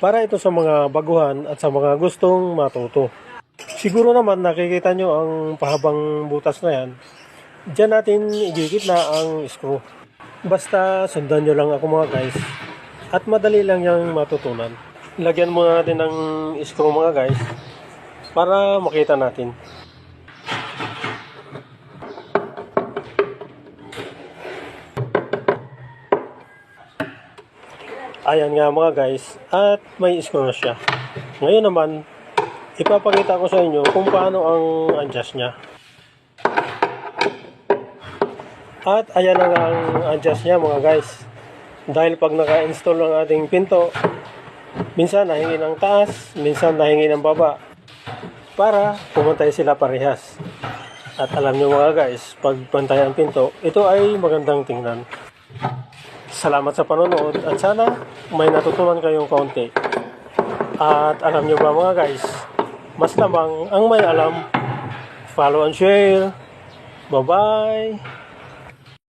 Para ito sa mga baguhan at sa mga gustong matuto. Siguro naman nakikita nyo ang pahabang butas na yan. Diyan natin igigit na ang screw. Basta sundan nyo lang ako mga guys. At madali lang yung matutunan. Lagyan muna natin ng screw mga guys. Para makita natin. Ayan nga mga guys. At may screw na siya. Ngayon naman, ipapakita ko sa inyo kung paano ang adjust niya. At ayan na ang adjust niya mga guys. Dahil pag naka-install ang ating pinto, minsan nahingi ng taas, minsan nahingi ng baba. Para pumantay sila parehas. At alam nyo mga guys, pag pantay ang pinto, ito ay magandang tingnan. Salamat sa panonood at sana may natutunan kayong kaunti. At alam nyo ba mga guys, mas lamang ang may alam. Follow and share. Bye-bye.